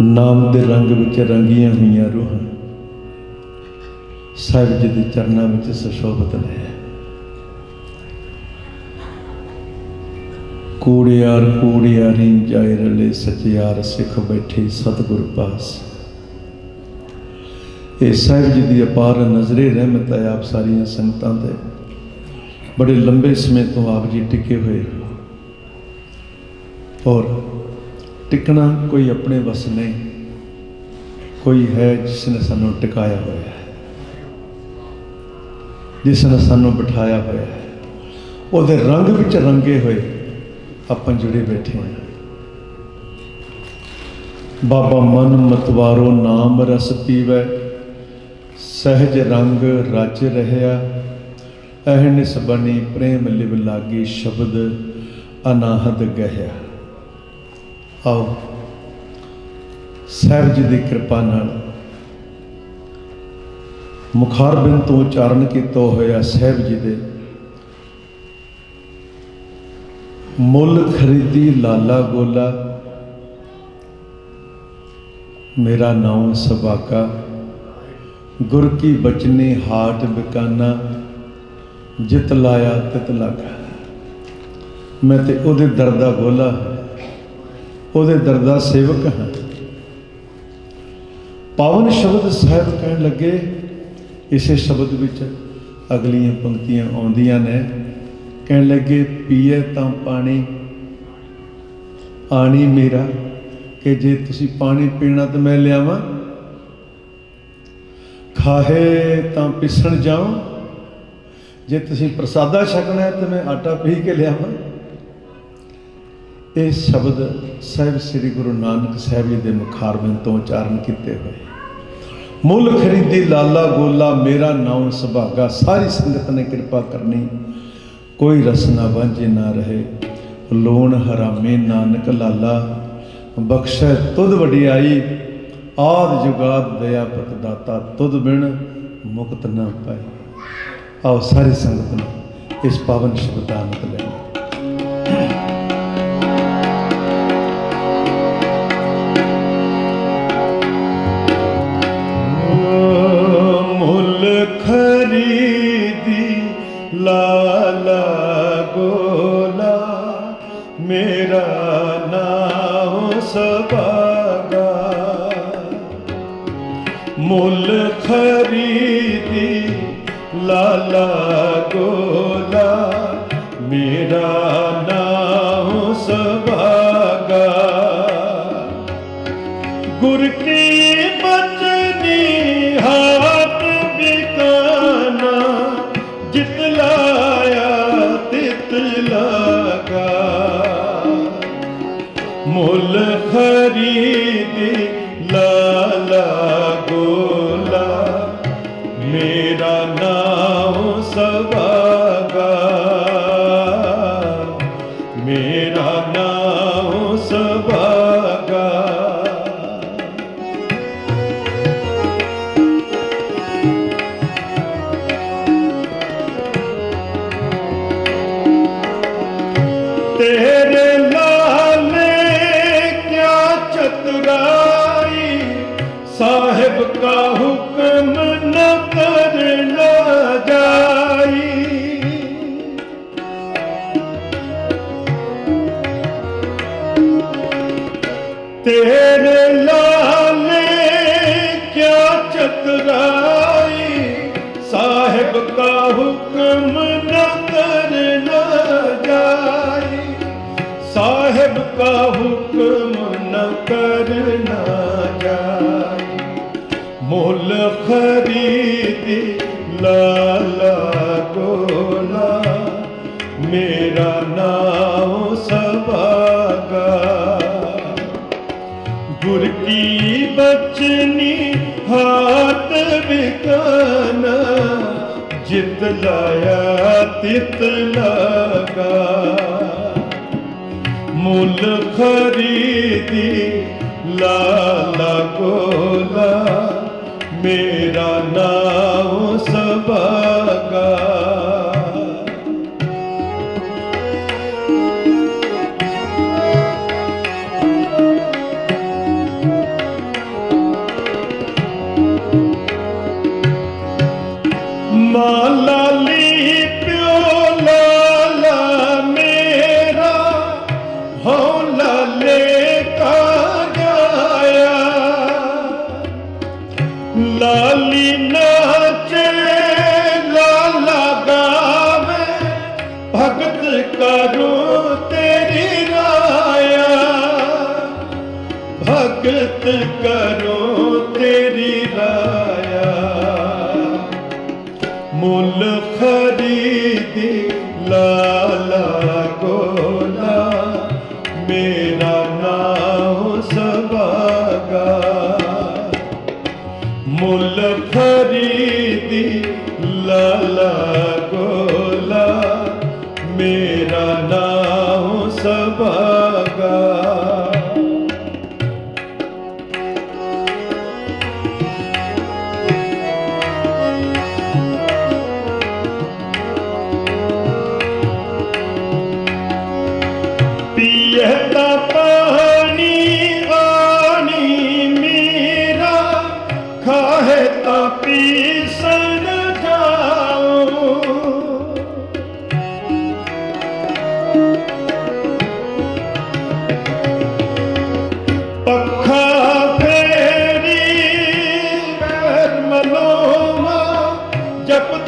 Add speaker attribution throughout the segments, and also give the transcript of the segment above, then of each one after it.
Speaker 1: ਨਾਮ ਦੇ ਰੰਗ ਵਿੱਚ ਰੰਗੀਆਂ ਹੋਈਆਂ ਰੂਹਾਂ ਸਾਹਿਬ ਜੀ ਦੇ ਚਰਨਾਂ ਵਿੱਚ ਸੁਸ਼ੋਭਿਤ ਨੇ। ਕੂੜਿਆਰ ਕੂੜਿਆਰੀ ਜਾਇ ਰਲੇ ਸਚਿਆਰ ਸਿੱਖ ਬੈਠੇ ਸਤਿਗੁਰ ਪਾਸ। ਇਹ ਸਾਹਿਬ ਜੀ ਦੀ ਅਪਾਰ ਨਜ਼ਰੇ ਰਹਿਮਤ ਹੈ ਆਪ ਸਾਰੀਆਂ ਸੰਗਤਾਂ ਤੇ ਬੜੇ ਲੰਬੇ ਸਮੇਂ ਤੋਂ ਆਪ ਜੀ ਟਿਕੇ ਹੋਏ। ਔਰ ਟਿਕਣਾ ਕੋਈ ਆਪਣੇ ਵਸ ਨਹੀਂ। ਕੋਈ ਹੈ ਜਿਸ ਨੇ ਸਾਨੂੰ ਟਿਕਾਇਆ ਹੋਇਆ ਹੈ। ਜਿਸ ਨੇ ਸਾਨੂੰ ਬਿਠਾਇਆ ਹੋਇਆ ਹੈ। ਉਹਦੇ ਰੰਗ ਵਿੱਚ ਰੰਗੇ ਹੋਏ ਆਪਾਂ ਜੁੜੇ ਬੈਠੇ ਹਾਂ। ਬਾਬਾ ਮਨ ਮਤਵਾਰੋ ਨਾਮ ਰਸ ਪੀਵੈ, ਸਹਿਜ ਰੰਗ ਰਚ ਰਹਿਆ। ਅਹਨਿਸ ਬਣੀ ਪ੍ਰੇਮ ਲਿਵ ਲਾਗੀ ਸ਼ਬਦ ਅਨਾਹਦ ਗਹਿਆ। ਆਓ। ਸਾਹਿਬ ਜੀ ਦੀ ਕਿਰਪਾ ਨਾਲ। ਮੁਖਾਰਬਿੰਦ ਤੋਂ ਉਚਾਰਨ ਕੀਤਾ ਹੋਇਆ ਸਾਹਿਬ ਜੀ ਦੇ ਮੁੱਲ ਖਰੀਦੀ ਲਾਲਾ ਗੋਲਾ। ਮੇਰਾ ਨਾਮ ਸਬਾਕਾ। ਗੁਰ ਕੀ ਬਚਨੀ ਹਾਟ ਬਿਕਾਨਾ। ਜਿਤ ਲਾਇਆ ਤਿਤ ਲਾਗਾ। ਮੈਂ ਤੇ ਉਹਦੇ ਦਰਦਾ ਗੋਲਾ। ਉਹਦੇ ਦਰਦਾ ਸੇਵਕ ਹਾਂ। ਪਾਵਨ ਸ਼ਬਦ ਸਾਹਿਬ ਕਹਿਣ ਲੱਗੇ, ਇਸੇ ਸ਼ਬਦ ਵਿੱਚ ਅਗਲੀਆਂ ਪੰਕਤੀਆਂ ਆਉਂਦੀਆਂ ਨੇ। ਕਹਿਣ ਲੱਗੇ, ਪੀਏ ਤਾਂ ਪਾਣੀ, ਆਣੀ ਮੇਰਾ, ਕਿ ਜੇ ਤੁਸੀਂ ਪਾਣੀ ਪੀਣਾ ਤਾਂ ਮੈਂ ਲਿਆਵਾਂ। ਖਾਹੇ ਤਾਂ ਪਿਸਣ ਜਾਉ, ਜੇ ਤੁਸੀਂ ਪ੍ਰਸਾਦਾ ਛਕਣਾ ਹੈ ਤਾਂ ਮੈਂ ਆਟਾ ਪੀ ਕੇ ਲਿਆਵਾਂ। ਇਹ ਸ਼ਬਦ ਸਾਹਿਬ ਸ੍ਰੀ ਗੁਰੂ ਨਾਨਕ ਸਾਹਿਬ ਜੀ ਦੇ ਮੁਖਾਰਬਿੰਦ ਤੋਂ ਉਚਾਰਨ ਕੀਤੇ ਹੋਏ। ਮੁੱਲ ਖਰੀਦੀ ਲਾਲਾ ਗੋਲਾ, ਮੇਰਾ ਨਾਮ ਸੁਭਾਗਾ, ਸਾਰੀ ਸੰਗਤ ਨੇ ਕਿਰਪਾ ਕਰਨੀ। ਕੋਈ ਰਸਨਾ ਵਾਂਝੇ ਨਾ ਰਹੇ। ਲੋਣ ਹਰਾਮੇ ਨਾਨਕ ਲਾਲਾ, ਬਖਸ਼ੈ ਤੁਧ ਵਡਿਆਈ। ਆਦ ਜੁਗਾਦ ਦਇਆ ਦਾਤਾ, ਤੁਧ ਬਿਨ ਮੁਕਤ ਨਾ ਪਾਈ। ਆਓ ਸਾਰੀ ਸੰਗਤ ਨੇ ਇਸ ਪਾਵਨ ਸ਼ਬਦ ਦਾ ਲੈਣਾ। ਲਾਲਾ ਗੋਲਾ ਮੇਰਾ ਨਾਮ ਸਭਾਗਾ। ਮੁੱਲ ਖਰੀਦੀ ਲਾਲਾ ਗੋਲਾ ਮੇਰਾ ਨਾਮ ਸਭਾਗਾ। ਗੁਰ ਕੀ ਤੇਰੇ ਲਾਲੇ ਕਿਆ ਚਤੁਰਾਈ? ਸਾਹਿਬ ਕਾ ਹੁਕਮ ਨ ਕਰਨਾ ਜਾਈ। ਸਾਹਿਬ ਕਾ ਹੁਕਮ ਨ ਕਰਨਾ ਜਾਈ। ਮੁੱਲ ਖਰੀਦੀ ਲਾਲਾ ਕੋਲਾ ਮੇਰਾ ਨਾਮ ਗੁਰ ਬਚਨੀ ਹਾਥ ਬਿਕਾਨਾ, ਜਿਤ ਲਾਇਆ ਤਿਤ ਲਗਾ। ਮੁੱਲ ਖਰੀਦੀ ਲਾਲਾ ਗੋਲਾ ਮੇਰਾ ਨਾਮ ਸਭਾ ਨਾਚੇ ਲਾਲਾ ਗਾਵੇ, ਭਗਤ ਕਰੋ ਤੇਰੀ ਰਾਇਆ ਭਗਤ ਕਰੋ ਤੇਰੀ ਰਾਇਆ ਮੁੱਲ ਖਰੀਦੀ ਲਾਲਾ ਕੋਲਾ ਮੇਰਾ ਨਾਮ ਸਵਾਗਾ। ਮੁੱਲ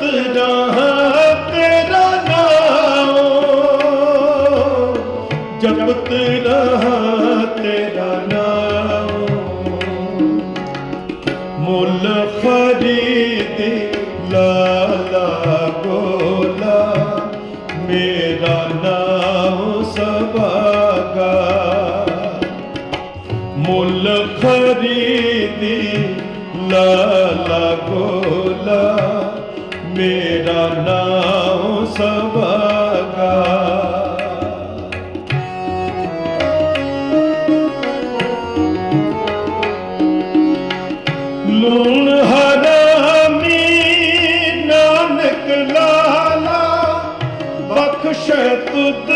Speaker 1: ਜਪਤ ਤੇਰਾ ਨਾਮ। ਜਪਤ ਰਹਾ ਤੇਰਾ ਨਾਮ। ਮੁੱਲ ਖਰੀਦੀ ਲਾਲਾ ਗੋਲਾ। ਮੇਰਾ ਨਾਮ ਸਭਾਗਾ ਮੁੱਲ ਖਰੀਦੀ ਲਾਲਾ ਗੋਲਾ। ਮੇਰਾ ਨਾਮ ਸਭਾਗਾ। ਲੂਣ ਹਰਾਮੀ ਨਾਨਕ ਲਾਲਾ ਬਖਸ਼ ਤੁਧ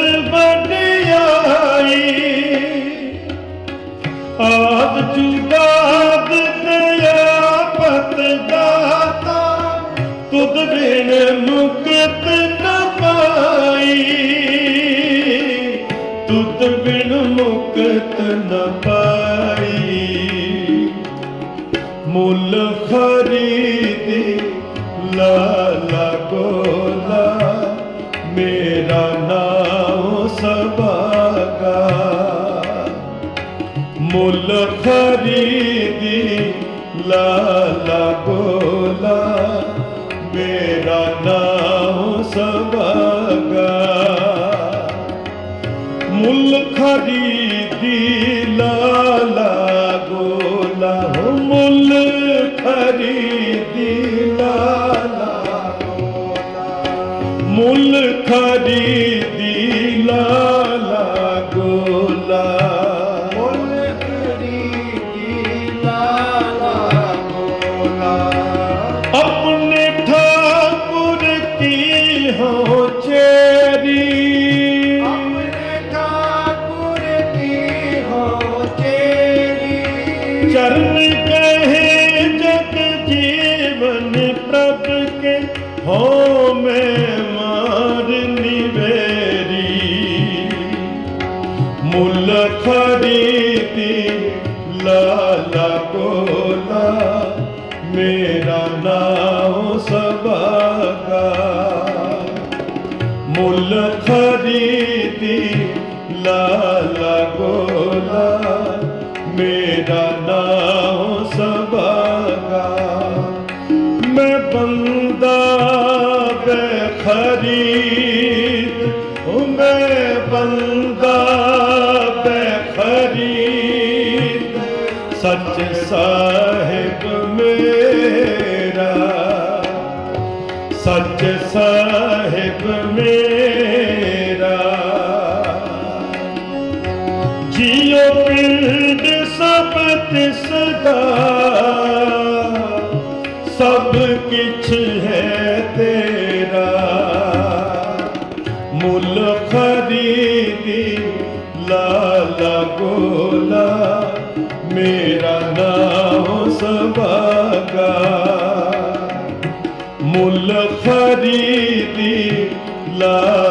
Speaker 1: ਮੁੱਲ ਖਰੀਦੀ ਲਾਲਾ ਗੋਲਾ ਆਪਣੇ ਠਾਕੁਰ ਕੀ ਹੋ ਚੇਰੀ
Speaker 2: ਆਪਣੇ ਠਾਕੁਰ ਕੀ ਹੋ ਤੇਰੀ
Speaker 1: ਚਰਨ ਕਹੇ ਜਗ ਜੀਵਨ ਪ੍ਰਭ ਕੇ ਹੋ ਮੈਂ ਮਾਰ ਨਿਵੇਰੀ ਮੁੱਲ ਖਰੀਦੀ ਲਾਲਾ ਕੋਲਾ ਮੇਰਾ ਨਾਮ ਸਭਾਗਾ ਮੈਂ ਬੰਦਾ ਬਖਰੀਦ ਹੂੰ ਮੈਂ ਬੰਦਾ ਬਖਰੀਦ ਸੱਚ ਸਾਹਿਬ ਮੇਰਾ, ਸੱਚ ਸਾਹਿਬ ਮੁੱਲ ਖਰੀਦੀ ਲਾਲਾ ਗੋਲਾ ਮੇਰਾ ਨਾਮ ਸਭਾਗਾ ਮੁੱਲ ਖਰੀਦੀ ਲਾਲਾ